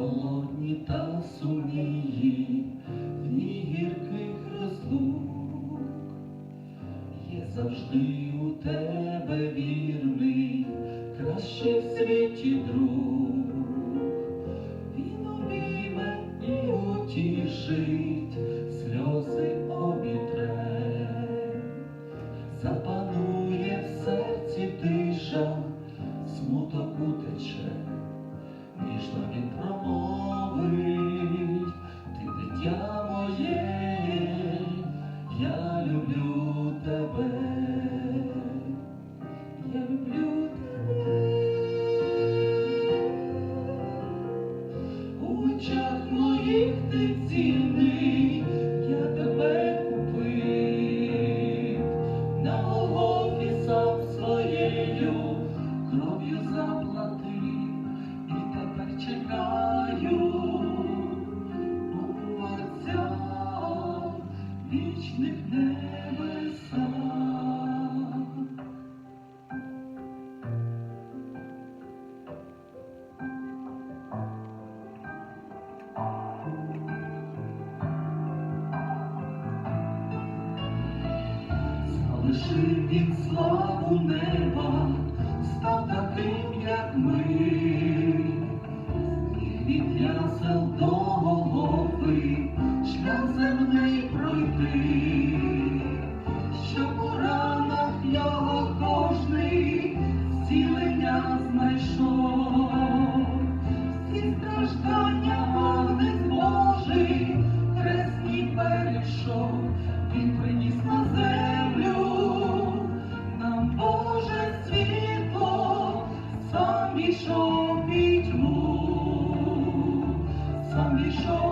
холодні та сумні, ти цінний, я тебе купив, на Голгофі сам своєю кров'ю заплатив, і тепер чекаю. У Отця вічних небесах. Він славу неба, став таким, як ми, від ясел до голови шлях земний пройти, 你的。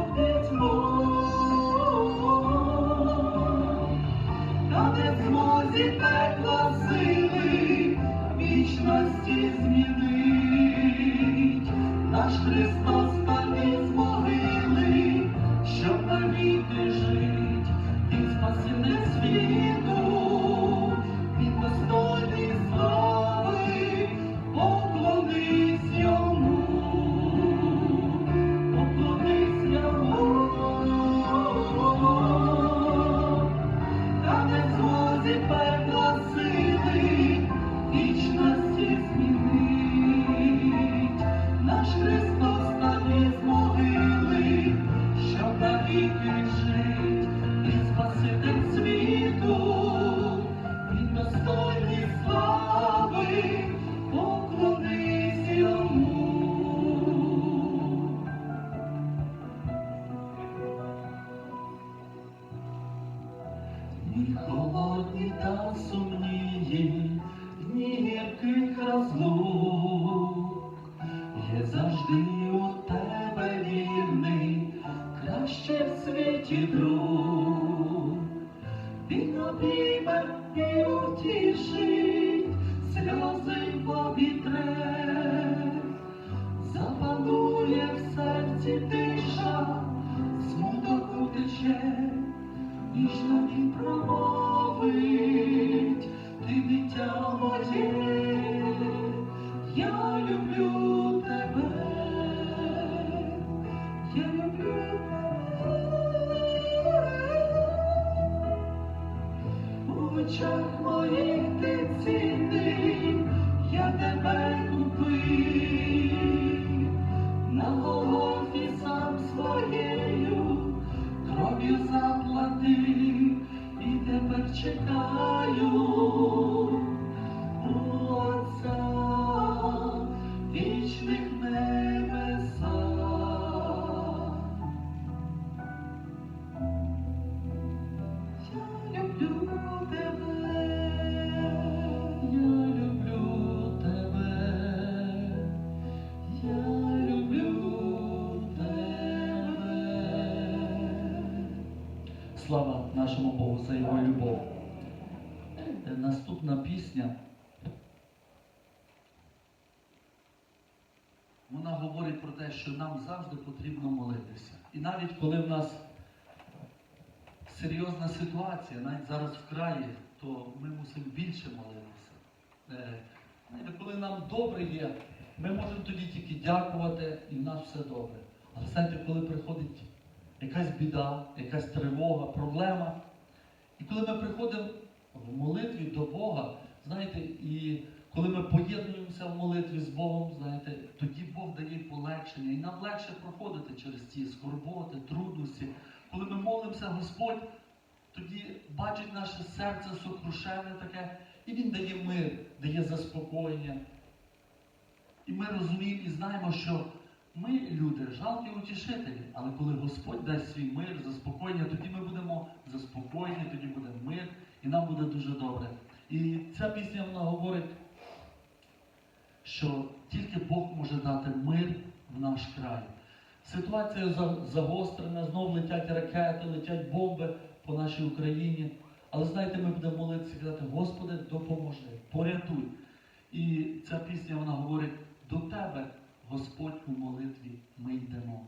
Очах моїх ти цінний, я тебе купив, на голові сам своєю кров'ю заплатив, і тепер чекаю Слава нашому Богу за його любов. Е, Наступна пісня. Вона говорить про те, що нам завжди потрібно молитися. І навіть коли в нас серйозна ситуація, навіть зараз в краї, то ми мусимо більше молитися. Е, коли нам добре є, Ми можемо тоді тільки дякувати, і в нас все добре. Але знаєте, коли приходить якась біда, якась тривога, проблема, і коли ми приходимо в молитві до Бога, знаєте, і коли ми поєднуємося в молитві з Богом, знаєте, тоді Бог дає полегшення, і нам легше проходити через ці скорботи, трудності. Коли ми молимося, Господь тоді бачить наше серце сокрушене таке, і Він дає мир, дає заспокоєння. І ми розуміємо і знаємо, що ми, люди, жалкі утішителі, але коли Господь дасть свій мир, заспокоєння, тоді ми будемо заспокоєні, тоді буде мир, і нам буде дуже добре. І ця пісня вона говорить, що тільки Бог може дати мир в наш край. Ситуація загострена, знов летять ракети, летять бомби по нашій Україні. Але знаєте, ми будемо молитися і казати, Господи, допоможи, порятуй. І ця пісня вона говорить, до Тебе, Господь, у молитві ми йдемо.